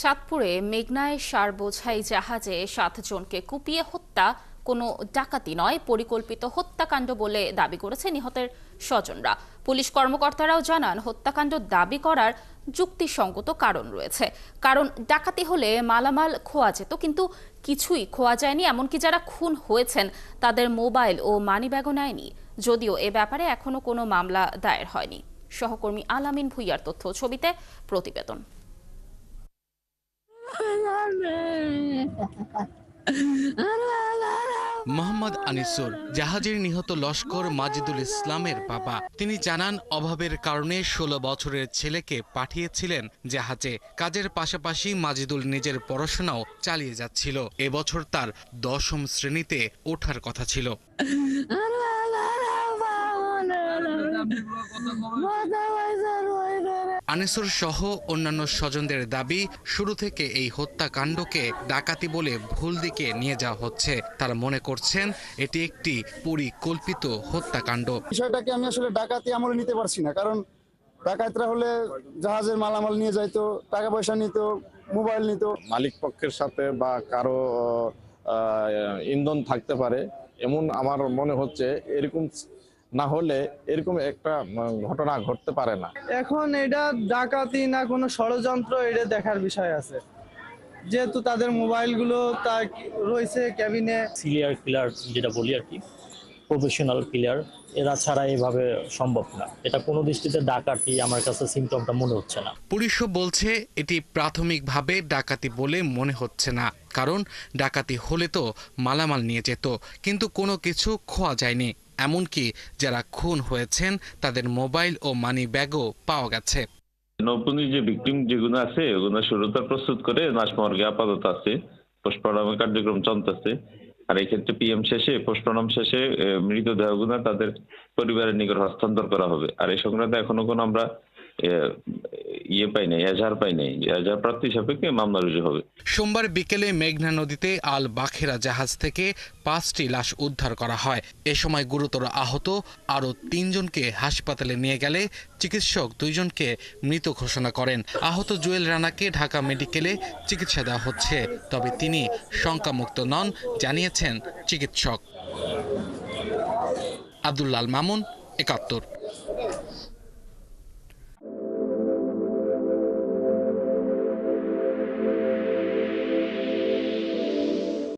চাঁদপুরে মেঘনায় সার বোঝাই জাহাজে সাতজনকে কুপিয়ে হত্যা, কোনো ডাকাতি নয়, পরিকল্পিত হত্যাকাণ্ড বলে দাবি করেছে নিহতের স্বজনরা। পুলিশ কর্মকর্তারাও জানান, হত্যাকাণ্ড দাবি করার যুক্তিসঙ্গত কারণ রয়েছে। কারণ ডাকাতি হলে মালামাল খোয়া যেত, কিন্তু কিছুই খোয়া যায়নি, এমনকি যারা খুন হয়েছেন তাদের মোবাইল ও মানিব্যাগও নেয়নি। যদিও এ ব্যাপারে এখনও কোনো মামলা দায়ের হয়নি। সহকর্মী আলামিন ভুইয়ার তথ্য, ছবিতে প্রতিবেদন। মোহাম্মদ আনিসুর, জাহাজের নিহত লস্কর মাজিদুল ইসলামের বাবা। তিনি জানান, অভাবের কারণে ষোলো বছরের ছেলেকে পাঠিয়েছিলেন জাহাজে। কাজের পাশাপাশি মাজিদুল নিজের পড়াশোনাও চালিয়ে যাচ্ছিল। এবছর তার দশম শ্রেণীতে ওঠার কথা ছিল। আনিসুর সহ অন্যান্য স্বজনদের দাবি শুরু থেকে এই হত্যাকাণ্ডকে ডাকাতি বলে ভুল দিকে নিয়ে যাওয়া হচ্ছে। তারা মনে করছেন এটি একটি পরিকল্পিত হত্যাকাণ্ড। বিষয়টাকে আমি আসলে ডাকাতি আমলে নিতে পারছি না কারণ ডাকাতরা হলে জাহাজের মালামাল নিয়ে যাইতো টাকা পয়সা নিত মোবাইল নিত। মালিক পক্ষের সাথে বা কারও ইন্ধন থাকতে পারে এমন আমার মনে হচ্ছে এরকম না হলে এরকম একটা ঘটনা ঘটতে পারে না। এখন এটা ডাকাতি না কোনো ষড়যন্ত্র এটা দেখার বিষয় আছে। যেহেতু তাদের মোবাইলগুলো তা রয়েছে ক্যাবিনে। সিলিয়ার কিলার যেটা বলি আর কি প্রফেশনাল কিলার এরা ছাড়া এভাবে সম্ভব না। এটা কোনো দৃষ্টিতে ডাকাতি আমার কাছে সিমটমটা মনে হচ্ছে না। পুলিশও বলছে এটি প্রাথমিকভাবে ডাকাতি বলে মনে হচ্ছে না কারণ ডাকাতি হলে তো মালামাল নিয়ে যেত কিন্তু কোনো কিছু খোয়া যায়নি। এমনকি যারা খুন হয়েছেন, তাদের মোবাইল ও মানি ব্যাগও পাওয়া গেছে। নৌপনির যে ভিকটিম যেগুলো আছে, ওগুলো শুরুতে প্রস্তুত করে নাশ মর্গে আপাতত আছে। পোস্টমর্টমের কার্যক্রম চলতেছে। আর এই ক্ষেত্রে পিএম শেষে পোস্টমর্টম শেষে মৃতদেহগুলো তাদের পরিবারের নিকট হস্তান্তর করা হবে। আর এই সংক্রান্তে এখনও কোনো আমরা ইয়ে পাই নাই, এজাহার পাই নাই, এজাহার প্রাপ্তি সাপেক্ষে মামলা রুজু হবে। সোমবার বিকেলে মেঘনা নদীতে আল বাখেরা জাহাজ থেকে পাঁচটি লাশ উদ্ধার করা হয়। এ সময় গুরুতর আহত আরও তিনজনকে হাসপাতালে নিয়ে গেলে চিকিৎসক দুইজনকে মৃত ঘোষণা করেন। আহত জুয়েল রানাকে ঢাকা মেডিকেলে চিকিৎসা দেওয়া হচ্ছে, তবে তিনি শঙ্কামুক্ত নন, জানিয়েছেন চিকিৎসক। আব্দুল্লাল মামুন, একাত্তর।